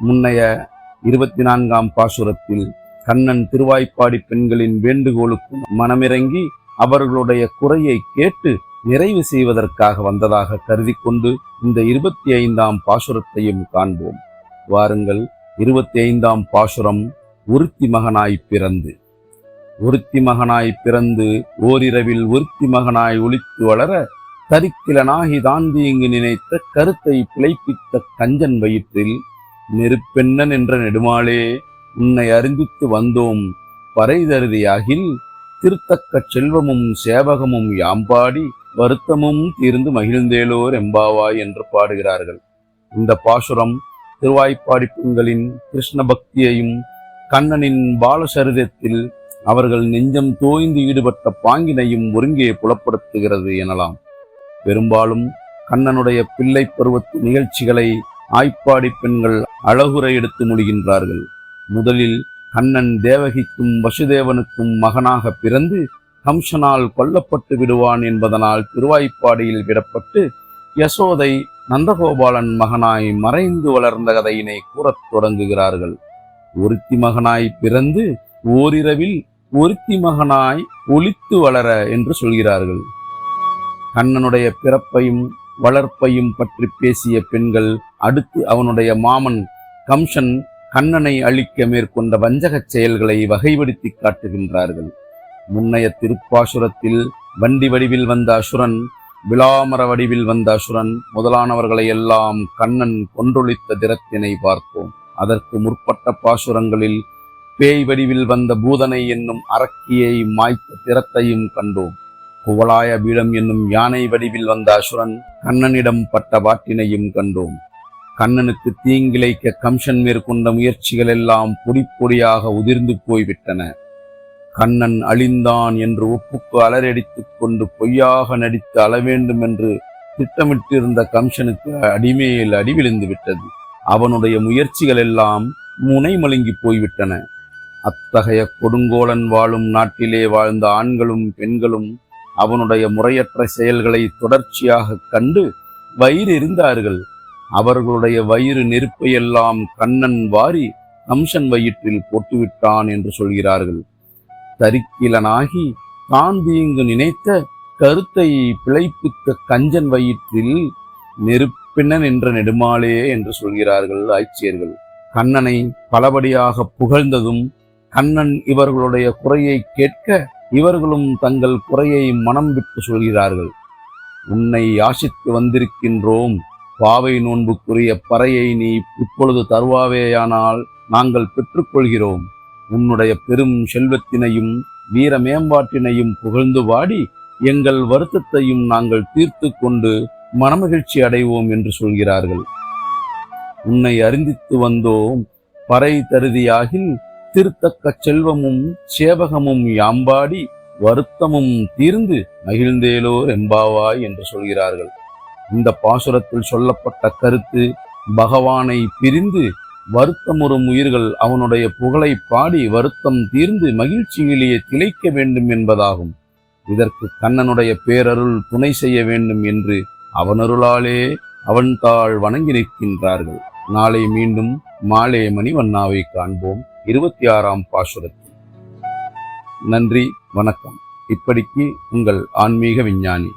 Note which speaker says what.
Speaker 1: முன்னைய இருபத்தி நான்காம் பாசுரத்தில் கண்ணன் திருவாய்ப்பாடி பெண்களின் வேண்டுகோளுக்கு மனமிறங்கி அவர்களுடைய குறையை கேட்டு நிறைவு செய்வதற்காக வந்ததாக கருதி கொண்டு இந்த இருபத்தி ஐந்தாம் பாசுரத்தையும் காண்போம். வாருங்கள் இருபத்தி ஐந்தாம் பாசுரம் ஒருத்தி மகனாய் பிறந்து. ஒருத்தி மகனாய் பிறந்து ஓரிரவில் ஒருத்தி மகனாய் ஒழித்து வளர தரிக்கிலனாகி தாண்டி இங்கு நினைத்த கருத்தை பிழைப்பித்த கஞ்சன் வயிற்றில் நெருப்பெண்ணன் என்ற நெடுமாளே உன்னை அறிந்தித்து வந்தோம். பறைதருதியாகில் திருத்தக்க செல்வமும் சேவகமும் யாம்பாடி வருத்தமும் தீர்ந்து மகிழ்ந்தேலோர் எம்பாவாய் என்று பாடுகிறார்கள். இந்த பாசுரம் திருவாய்ப்பாடி பெண்களின் கிருஷ்ண பக்தியையும் கண்ணனின் பாலசரிதத்தில் அவர்கள் நெஞ்சம் தோய்ந்து ஈடுபட்ட பாங்கினையும் ஒருங்கே புலப்படுத்துகிறது எனலாம். பெரும்பாலும் கண்ணனுடைய பிள்ளை பருவத்து நிகழ்ச்சிகளை ஆய்ப்பாடி பெண்கள் அழகுரை எடுத்து முடிகின்றார்கள். முதலில் கண்ணன் தேவகிக்கும் வசுதேவனுக்கும் மகனாக பிறந்து கம்சனால் கொல்லப்பட்டு விடுவான் என்பதனால் திருவாய்ப்பாடியில் விடப்பட்டு யசோதை நந்தகோபாலன் மகனாய் மறைந்து வளர்ந்த கதையினை கூறத் தொடங்குகிறார்கள். ஒருத்தி மகனாய் பிறந்து ஓரிரவில் ஒருத்தி மகனாய் ஒளித்து வளர என்று சொல்கிறார்கள். கண்ணனுடைய பிறப்பையும் வளர்ப்பையும் பற்றி பேசிய பெண்கள் அடுத்து அவனுடைய மாமன் கம்சன் கண்ணனை அழிக்க மேற்கொண்ட வஞ்சகச் செயல்களை வகைப்படுத்தி காட்டுகின்றார்கள். முன்னைய திருப்பாசுரத்தில் வண்டி வடிவில் வந்த அசுரன் விளாமர வடிவில் வந்த அசுரன் முதலானவர்களை எல்லாம் கண்ணன் கொன்றொழித்த திறத்தினை பார்த்தோம். அதற்கு முற்பட்ட பாசுரங்களில் பேய் வடிவில் வந்த பூதனை என்னும் அரக்கியை மாய்த்த திறத்தையும் கண்டோம். குவலாய பீடம் என்னும் யானை வடிவில் வந்த அசுரன் கண்ணனிடம் பட்ட வாட்டினையும் கண்டோம். கண்ணனுக்கு தீங்கிழைக்க கம்சன் மேற்கொண்ட முயற்சிகள் எல்லாம் பொடி பொடியாக உதிர்ந்து போய்விட்டன. கண்ணன் அழிந்தான் என்று ஒப்புக்கு அலறடித்துக் கொண்டு பொய்யாக நடித்து அளவேண்டும் என்று திட்டமிட்டிருந்த கம்சனுக்கு அடிமேல் அடி விழுந்து விட்டது. அவனுடைய முயற்சிகள் எல்லாம் முனை மழுங்கி போய்விட்டன. அத்தகைய கொடுங்கோலன் வாழும் நாட்டிலே வாழ்ந்த ஆண்களும் பெண்களும் அவனுடைய முறையற்ற செயல்களை தொடர்ச்சியாக கண்டு வயிறு இருந்தார்கள் அவர்களுடைய வயிறு நெருப்பையெல்லாம் கண்ணன் வாரி கம்சன் வயிற்றில் போட்டுவிட்டான் என்று சொல்கிறார்கள். தரிக்கிலனாகி தான் தீங்கு நினைத்த கருத்தை பிழைப்பித்த கஞ்சன் வயிற்றில் நெருப்பினன் என்ற நெடுமாளே என்று சொல்கிறார்கள் ஆய்ச்சியர்கள். கண்ணனை பலபடியாக புகழ்ந்ததும் கண்ணன் இவர்களுடைய குறையை கேட்க இவர்களும் தங்கள் குறையை மனம் விட்டு சொல்கிறார்கள். உன்னை யாசித்து வந்திருக்கின்றோம். பாவை நோன்புக்குரிய பறையை நீ இப்பொழுது தருவாவேயானால் நாங்கள் பெற்றுக்கொள்கிறோம். உன்னுடைய பெரும் செல்வத்தினையும் வீர மேம்பாட்டினையும் புகழ்ந்து வாடி எங்கள் வருத்தத்தையும் நாங்கள் தீர்த்து கொண்டு மனமகிழ்ச்சி அடைவோம் என்று சொல்கிறார்கள். உன்னை அறிந்தித்து வந்தோம். பறை தருதியாகில் திருத்தக்க செல்வமும் சேவகமும் யாம்பாடி வருத்தமும் தீர்ந்து மகிழ்ந்தேலோர் எம்பாவாய் என்று சொல்கிறார்கள். இந்த பாசுரத்தில் சொல்லப்பட்ட கருத்து பகவானை பிரிந்து வருத்தமுறும் உயிர்கள் அவனுடைய புகழை பாடி வருத்தம் தீர்ந்து மகிழ்ச்சியிலேயே திளைக்க வேண்டும் என்பதாகும். இதற்கு கண்ணனுடைய பேரருள் துணை செய்ய வேண்டும் என்று அவனருளாலே அவன் தாள் வணங்கி நிற்கின்றார்கள். நாளை மீண்டும் மாலே மணிவண்ணாவை காண்போம். இருபத்தி ஆறாம் பாசுரத்தில். நன்றி வணக்கம். இப்படிக்கு உங்கள் ஆன்மீக விஞ்ஞானி